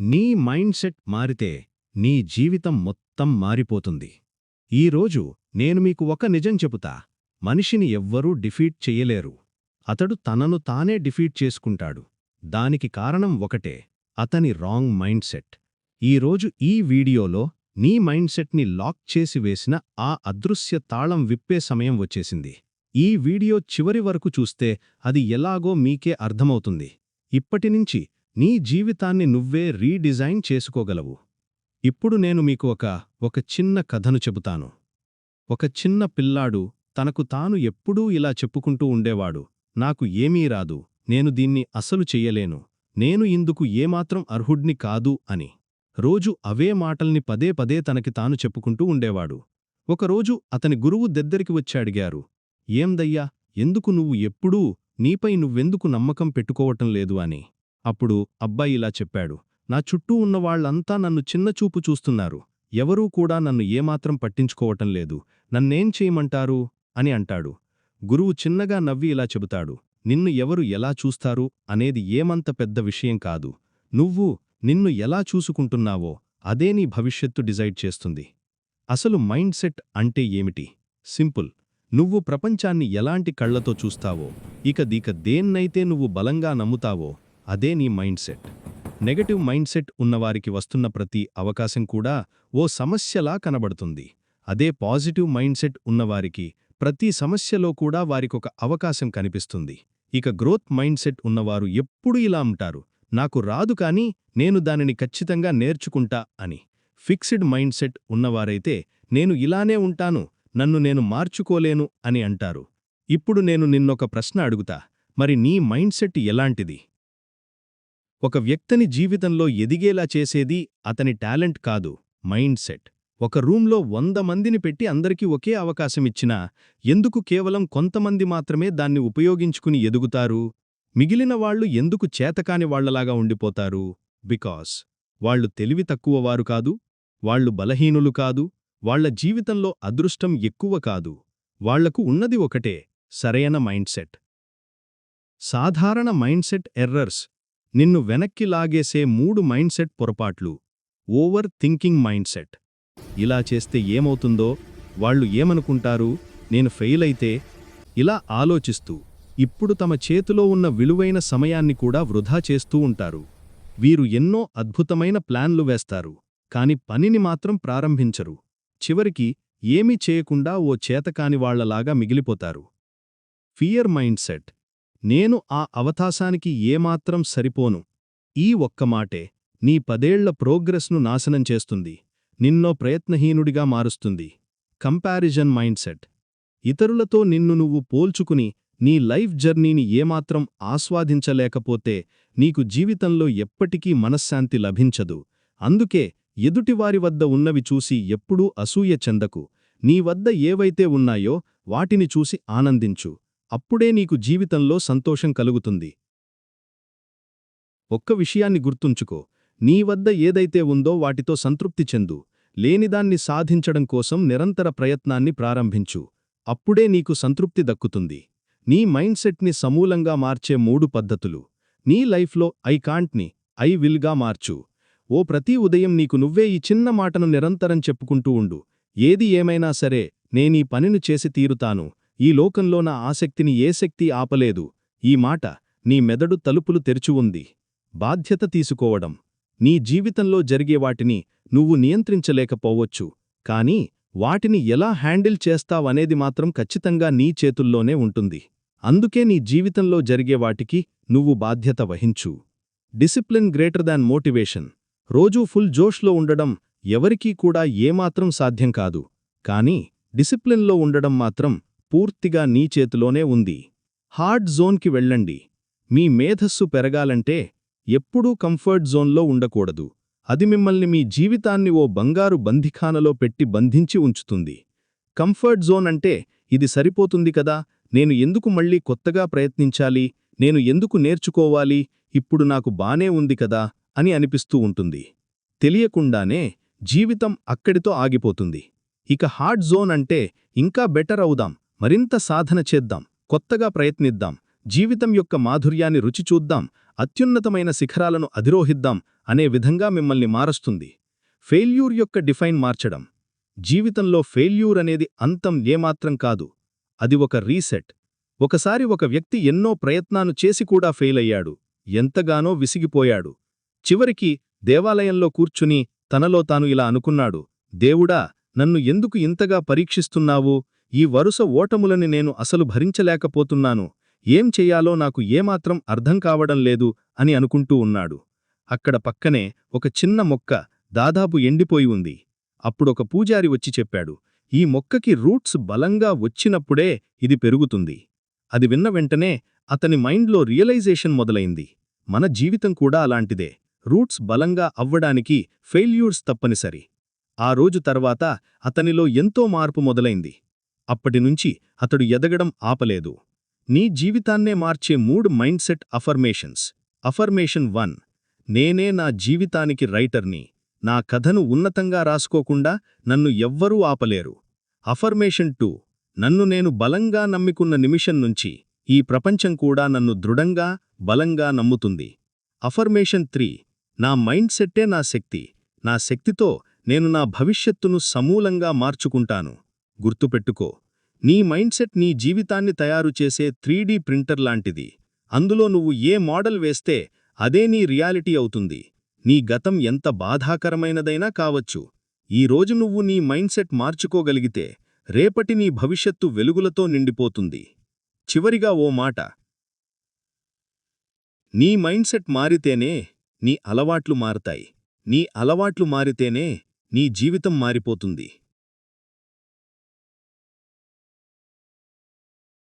నీ mind set మారితే నీ జీవితం మొత్తం మారిపోతుంది. ఈరోజు నేను మీకు ఒక నిజం చెబుతా. మనిషిని ఎవ్వరూ డిఫీట్ చెయ్యలేరు అతడు తనను తానే డిఫీట్ చేసుకుంటాడు. దానికి కారణం ఒకటే అతని రాంగ్ మైండ్ సెట్. ఈరోజు ఈ వీడియోలో నీ మైండ్ సెట్ని లాక్ చేసి వేసిన ఆ అదృశ్య తాళం విప్పే సమయం వచ్చేసింది. ఈ వీడియో చివరి వరకు చూస్తే అది ఎలాగో మీకే అర్థమవుతుంది. ఇప్పటినుంచి నీ జీవితాన్ని నువ్వే రీడిజైన్ చేసుకోగలవు. ఇప్పుడు నేను మీకు ఒక ఒక చిన్న కథను చెబుతాను. ఒక చిన్న పిల్లాడు తనకు తాను ఎప్పుడూ ఇలా చెప్పుకుంటూ ఉండేవాడు. నాకు ఏమీ రాదు నేను దీన్ని అసలు చెయ్యలేను నేను ఇందుకు ఏమాత్రం అర్హుడ్ని కాదు అని. రోజు అవే మాటల్ని పదే పదే తనకి తాను చెప్పుకుంటూ ఉండేవాడు. ఒకరోజు అతని గురువు దెద్దరికి వచ్చి అడిగారు ఏందయ్యా ఎందుకు నువ్వు ఎప్పుడూ నీపై నువ్వెందుకు నమ్మకం పెట్టుకోవటం లేదు అని. అప్పుడు అబ్బాయి ఇలా చెప్పాడు నా చుట్టూ ఉన్నవాళ్ళంతా నన్ను చిన్నచూపు చూస్తున్నారు. ఎవరూ కూడా నన్ను ఏమాత్రం పట్టించుకోవటం లేదు. నన్నేం చేయమంటారు? అని అంటాడు. గురువు చిన్నగా నవ్వి ఇలా చెబుతాడు నిన్ను ఎవరు ఎలా చూస్తారు అనేది ఏమంత పెద్ద విషయం కాదు. నువ్వు నిన్ను ఎలా చూసుకుంటున్నావో అదే నీ భవిష్యత్తు డిజైడ్ చేస్తుంది. అసలు మైండ్ సెట్ అంటే ఏమిటి? సింపుల్. నువ్వు ప్రపంచాన్ని ఎలాంటి కళ్ళతో చూస్తావో ఇక దీక దేన్నైతే నువ్వు బలంగా నమ్ముతావో అదే నీ mindset. Negative mindset ఉన్నవారికి వస్తున్న ప్రతి అవకాశం కూడా ఓ సమస్యలా కనబడుతుంది. అదే పాజిటివ్ మైండ్ సెట్ ఉన్నవారికి ప్రతి సమస్యలో కూడా వారికొక అవకాశం కనిపిస్తుంది. ఇక గ్రోత్ మైండ్ సెట్ ఉన్నవారు ఎప్పుడూ ఇలా ఉంటారు. నాకు రాదు కాని నేను దానిని ఖచ్చితంగా నేర్చుకుంటా అని. ఫిక్స్డ్ మైండ్ సెట్ ఉన్నవారైతే నేను ఇలానే ఉంటాను నన్ను నేను మార్చుకోలేను అని అంటారు. ఇప్పుడు నేను నిన్నొక ప్రశ్న అడుగుతా. మరి నీ మైండ్ సెట్ ఎలాంటిది? ఒక వ్యక్తిని జీవితంలో ఎదిగేలా చేసేది అతని టాలెంట్ కాదు మైండ్ సెట్. ఒక రూంలో వంద మందిని పెట్టి అందరికీ ఒకే అవకాశమిచ్చినా ఎందుకు కేవలం కొంతమంది మాత్రమే దాన్ని ఉపయోగించుకుని ఎదుగుతారు? మిగిలిన వాళ్ళు ఎందుకు చేతకాని వాళ్ళలాగా ఉండిపోతారు? బికాస్ వాళ్ళు తెలివి తక్కువవారు కాదు వాళ్ళు బలహీనులు కాదు వాళ్ళ జీవితంలో అదృష్టం ఎక్కువ కాదు. వాళ్ళకు ఉన్నది ఒకటే సరైన మైండ్సెట్ సాధారణ మైండ్సెట్ ఎర్రర్స్. నిన్ను వెనక్కి లాగేసే మూడు మైండ్సెట్ పొరపాట్లు. Overthinking mindset. ఇలా చేస్తే ఏమవుతుందో వాళ్ళు ఏమనుకుంటారు నేను ఫెయిల్ అయితే? ఇలా ఆలోచిస్తూ ఇప్పుడు తమ చేతిలో ఉన్న విలువైన సమయాన్ని కూడా వృధా చేస్తూ ఉంటారు. వీరు ఎన్నో అద్భుతమైన ప్లాన్లు వేస్తారు కాని పనిని మాత్రం ప్రారంభించరు. చివరికి ఏమీ చేయకుండా ఓ చేతకాని వాళ్ళలాగా మిగిలిపోతారు. Fear mindset. నేను ఆ అవకాశానికి ఏమాత్రం సరిపోను. ఈ ఒక్క మాటే నీ పదేళ్ళ ప్రోగ్రెస్ను నాశనం చేస్తుంది. నిన్నో ప్రయత్నహీనుడిగా మారుస్తుంది. Comparison mindset. ఇతరులతో నిన్ను నువ్వు పోల్చుకుని నీ లైఫ్ జర్నీని ఏమాత్రం ఆస్వాదించలేకపోతే నీకు జీవితంలో ఎప్పటికీ మనశ్శాంతి లభించదు. అందుకే ఎదుటివారి వద్ద ఉన్నవి చూసి ఎప్పుడూ అసూయ చెందకు. నీ వద్ద ఏవైతే ఉన్నాయో వాటిని చూసి ఆనందించు. అప్పుడే నీకు జీవితంలో సంతోషం కలుగుతుంది. ఒక్క విషయాన్ని గుర్తుంచుకో. నీ వద్ద ఏదైతే ఉందో వాటితో సంతృప్తి చెందు. లేనిదాన్ని సాధించడం కోసం నిరంతర ప్రయత్నాన్ని ప్రారంభించు. అప్పుడే నీకు సంతృప్తి దక్కుతుంది. నీ మైండ్సెట్ని సమూలంగా మార్చే మూడు పద్ధతులు. నీ లైఫ్లో ఐ కాంట్ని ఐ విల్గా మార్చు. ఓ ప్రతి ఉదయం నీకు నువ్వే ఈ చిన్న మాటను నిరంతరం చెప్పుకుంటూ ఉండు. ఏది ఏమైనా సరే నేనీ పనిని చేసి తీరుతాను. ఈ లోకంలో నా ఆసక్తిని ఏ శక్తి ఆపలేదు? ఈ మాట నీ మెదడు తలుపులు తెరిచి బాధ్యత తీసుకోవడం. నీ జీవితంలో జరిగే వాటిని నువ్వు నియంత్రించలేకపోవచ్చు. కానీ వాటిని ఎలా హ్యాండిల్ చేస్తావనేది మాత్రం ఖచ్చితంగా నీ చేతుల్లోనే ఉంటుంది. అందుకే నీ జీవితంలో జరిగే వాటికి నువ్వు బాధ్యత వహించు. Discipline greater than motivation. రోజూ ఫుల్ జోష్లో ఉండడం ఎవరికీ కూడా ఏమాత్రం సాధ్యం కాదు. కానీ డిసిప్లిన్లో ఉండడం మాత్రం పూర్తిగా నీ చేతిలోనే ఉంది. హార్డ్ జోన్కి వెళ్ళండి. మీ మేధస్సు పెరగాలంటే ఎప్పుడూ కంఫర్ట్ జోన్లో ఉండకూడదు. అది మిమ్మల్ని మీ జీవితాన్ని ఓ బంగారు బంధిఖానలో పెట్టి బంధించి ఉంచుతుంది. కంఫర్ట్ జోన్ అంటే ఇది సరిపోతుంది కదా నేను ఎందుకు మళ్ళీ కొత్తగా ప్రయత్నించాలి నేను ఎందుకు నేర్చుకోవాలి ఇప్పుడు నాకు బానే ఉంది కదా అని అనిపిస్తూ ఉంటుంది. తెలియకుండానే జీవితం అక్కడితో ఆగిపోతుంది. ఇక హార్డ్ జోన్ అంటే ఇంకా బెటర్ అవుదాం. మరింత సాధన చేద్దాం కొత్తగా ప్రయత్నిద్దాం జీవితం యొక్క మాధుర్యాన్ని రుచి చూద్దాం అత్యున్నతమైన శిఖరాలను అధిరోహిద్దాం అనే విధంగా మిమ్మల్ని మారుస్తుంది. ఫెయిల్యూర్ యొక్క డిఫైన్ మార్చడం. జీవితంలో ఫెయిల్యూర్ అనేది అంతం ఏమాత్రం కాదు. అది ఒక రీసెట్. ఒకసారి ఒక వ్యక్తి ఎన్నో ప్రయత్నాలు చేసి కూడా ఎంతగానో విసిగిపోయాడు. చివరికి దేవాలయంలో కూర్చుని తనలో తాను ఇలా అనుకున్నాడు దేవుడా నన్ను ఎందుకు ఇంతగా పరీక్షిస్తున్నావు? ఈ వరుస ఓటములని నేను అసలు భరించలేకపోతున్నాను. ఏం చెయ్యాలో నాకు ఏమాత్రం అర్థం కావడం లేదు అని అనుకుంటూ ఉన్నాడు. అక్కడ పక్కనే ఒక చిన్న మొక్క దాదాపు ఎండిపోయి ఉంది. అప్పుడొక పూజారి వచ్చి చెప్పాడు ఈ మొక్కకి రూట్స్ బలంగా వచ్చినప్పుడే ఇది పెరుగుతుంది. అది విన్న వెంటనే అతని మైండ్లో రియలైజేషన్ మొదలైంది. మన జీవితం కూడా అలాంటిదే. రూట్స్ బలంగా అవ్వడానికి ఫెయిల్యూర్స్ తప్పనిసరి. ఆ రోజు తర్వాత అతనిలో ఎంతో మార్పు మొదలైంది. అప్పటినుంచి అతడు ఎదగడం ఆపలేదు. నీ జీవితాన్నే మార్చే మూడు mindset affirmations. Affirmation one నేనే నా జీవితానికి రైటర్ని. నా కథను ఉన్నతంగా రాసుకోకుండా నన్ను ఎవ్వరూ ఆపలేరు. అఫర్మేషన్ టూ నన్ను నేను బలంగా నమ్మికున్న నిమిషం నుంచి ఈ ప్రపంచం కూడా నన్ను దృఢంగా బలంగా నమ్ముతుంది. అఫర్మేషన్ త్రీ నా మైండ్ సెట్టే నా శక్తి. నా శక్తితో నేను నా భవిష్యత్తును సమూలంగా మార్చుకుంటాను. గుర్తుపెట్టుకో. నీ మైండ్సెట్ నీ జీవితాన్ని తయారు చేసే త్రీడీ ప్రింటర్ లాంటిది. అందులో నువ్వు ఏ మోడల్ వేస్తే అదే నీ రియాలిటీ అవుతుంది. నీ గతం ఎంత బాధాకరమైనదైనా కావచ్చు. ఈ రోజు నువ్వు నీ మైండ్సెట్ మార్చుకోగలిగితే రేపటి నీ భవిష్యత్తు వెలుగులతో నిండిపోతుంది. చివరిగా ఓ మాట. నీ మైండ్సెట్ మారితేనే నీ అలవాట్లు మారతాయి. నీ అలవాట్లు మారితేనే నీ జీవితం మారిపోతుంది.